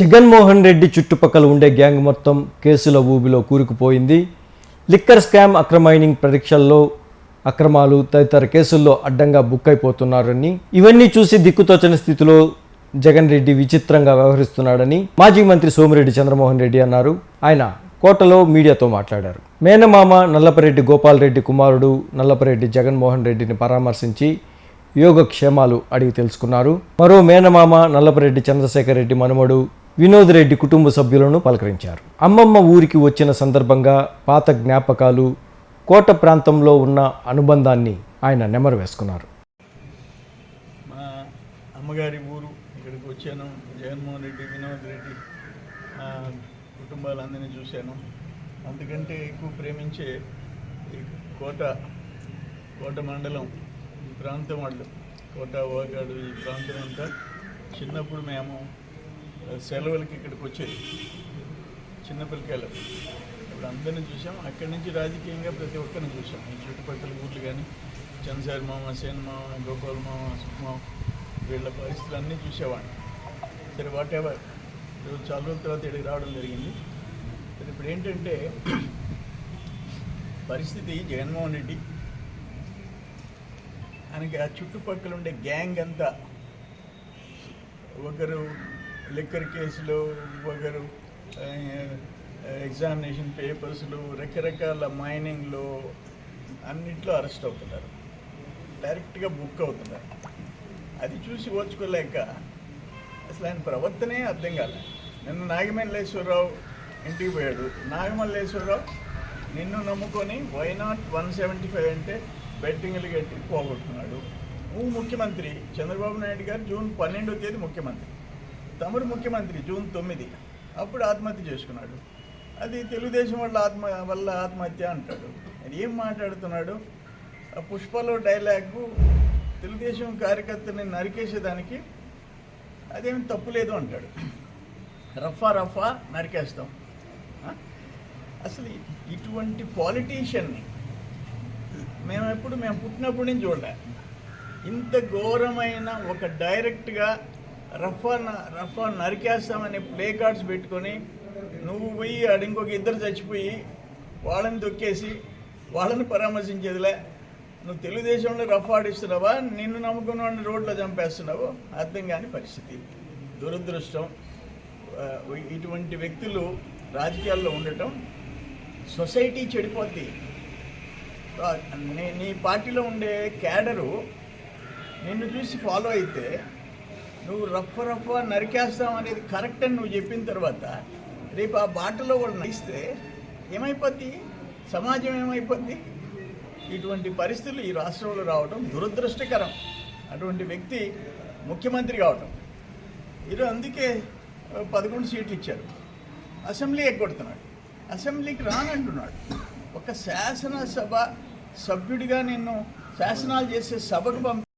జగన్మోహన్ రెడ్డి చుట్టుపక్కల ఉండే గ్యాంగ్ మొత్తం కేసుల ఊబిలో కూరుకుపోయింది. లిక్కర్ స్కామ్ అక్రమైనింగ్ పరీక్షల్లో అక్రమాలు తదితర కేసుల్లో అడ్డంగా బుక్ అయిపోతున్నారని ఇవన్నీ చూసి దిక్కుతోచని స్థితిలో జగన్ రెడ్డి విచిత్రంగా వ్యవహరిస్తున్నాడని మాజీ మంత్రి సోమిరెడ్డి చంద్రమోహన్ రెడ్డి అన్నారు. ఆయన కోటలో మీడియాతో మాట్లాడారు. మేనమామ నల్లపరెడ్డి గోపాలరెడ్డి కుమారుడు నల్లపరెడ్డి జగన్మోహన్ రెడ్డిని పరామర్శించి యోగక్షేమాలు అడిగి తెలుసుకున్నారు. మరో మేనమామ నల్లపరెడ్డి చంద్రశేఖర్ రెడ్డి మనమడు వినోద్ రెడ్డి కుటుంబ సభ్యులను పలకరించారు. అమ్మమ్మ ఊరికి వచ్చిన సందర్భంగా పాత జ్ఞాపకాలు కోట ప్రాంతంలో ఉన్న అనుబంధాన్ని ఆయన నెమరు వేసుకున్నారు మా అమ్మగారి ఊరు ఇక్కడికి వచ్చాను. జగన్మోహన్ రెడ్డి వినోద్ రెడ్డి కుటుంబాలందరినీ చూశాను. అందుకంటే ఎక్కువ ప్రేమించే కోట కోట మండలం ఈ ప్రాంతం వాళ్ళు కోట ఓగాడు ఈ ప్రాంతం అంతా చిన్నప్పుడు మేము సెలవులకి ఇక్కడికి వచ్చేది చిన్న పిల్లకాయలు. ఇప్పుడు అందరిని చూసాం. అక్కడి నుంచి రాజకీయంగా ప్రతి ఒక్కరిని చూసాం. ఈ చుట్టుపక్కల ఊర్లు కానీ చంద్రశేఖర్ మామ సేన్ మామ గోపాల్ మామ సుఖమామ వీళ్ళ పరిస్థితులు అన్నీ చూసేవాడిని. సరే వాట్ ఎవర్ ఈరోజు చాలా రోజుల తర్వాత ఇక్కడికి రావడం జరిగింది. సరే ఇప్పుడు ఏంటంటే పరిస్థితి జగన్మోహన్ రెడ్డి. ఆయనకి ఆ చుట్టుపక్కల ఉండే గ్యాంగ్ అంతా ఒకరు లిక్కర్ కేసులు ఒకరు ఎగ్జామినేషన్ పేపర్స్లు రకరకాల మైనింగ్లో అన్నిట్లో అరెస్ట్ అవుతున్నారు. డైరెక్ట్గా బుక్ అవుతున్నారు. అది చూసి ఓచుకోలేక అసలు ఆయన ప్రవర్తనే అర్థం కాలే. నిన్న నాగమల్లేశ్వరరావు ఇంటికి పోయాడు. నాగమల్లేశ్వరరావు నిన్ను నమ్ముకొని why not one seventy five అంటే బెట్టింగ్లు కట్టి పోగొట్టుకున్నాడు. నువ్వు ముఖ్యమంత్రి చంద్రబాబు నాయుడు గారు జూన్ పన్నెండో తేదీ ముఖ్యమంత్రి. తమరు ముఖ్యమంత్రి జూన్ తొమ్మిది. అప్పుడు ఆత్మహత్య చేసుకున్నాడు. అది తెలుగుదేశం వల్ల ఆత్మ వల్ల ఆత్మహత్య అంటాడు. ఏం మాట్లాడుతున్నాడు? ఆ పుష్పలో డైలాగు తెలుగుదేశం కార్యకర్తని నరికేసేదానికి అదేమి తప్పు లేదు అంటాడు. రఫా రఫా నరికేస్తాం. అసలు ఇటువంటి పాలిటీషియన్ని మేము ఎప్పుడు మేము పుట్టినప్పటి నుంచి చూడలే. ఇంత ఘోరమైన ఒక డైరెక్ట్గా రఫా న- రఫా నరికేస్తామనే ప్లే కార్డ్స్ పెట్టుకొని నువ్వు పోయి ఆడ ఇంకొక ఇద్దరు చచ్చిపోయి వాళ్ళని తొక్కేసి వాళ్ళని పరామర్శించేదిలే. నువ్వు తెలుగుదేశంలో రఫ్ ఆడిస్తున్నావా? నిన్ను నమ్ముకున్న వాడిని రోడ్లో చంపేస్తున్నావు? అర్థం కాని పరిస్థితి. దురదృష్టం. ఇటువంటి వ్యక్తులు రాజకీయాల్లో ఉండటం సొసైటీ చెడిపోద్ది. నీ పార్టీలో ఉండే క్యాడరు నిన్ను చూసి ఫాలో అయితే నువ్వు రఫ రఫ నరికేస్తాం అనేది కరెక్ట్ అని నువ్వు చెప్పిన తర్వాత రేపు ఆ బాటలో వాళ్ళు నడిస్తే ఏమైపోద్ది? సమాజం ఏమైపోద్ది? ఇటువంటి పరిస్థితులు ఈ రాష్ట్రంలో రావడం దురదృష్టకరం. అటువంటి వ్యక్తి ముఖ్యమంత్రి కావటం. ఈరోజు అందుకే పదకొండు సీట్లు ఇచ్చారు. అసెంబ్లీ ఎగ్గొడుతున్నాడు. అసెంబ్లీకి రానంటున్నాడు. ఒక శాసనసభ సభ్యుడిగా నిన్ను శాసనాలు చేసే సభకు పంపి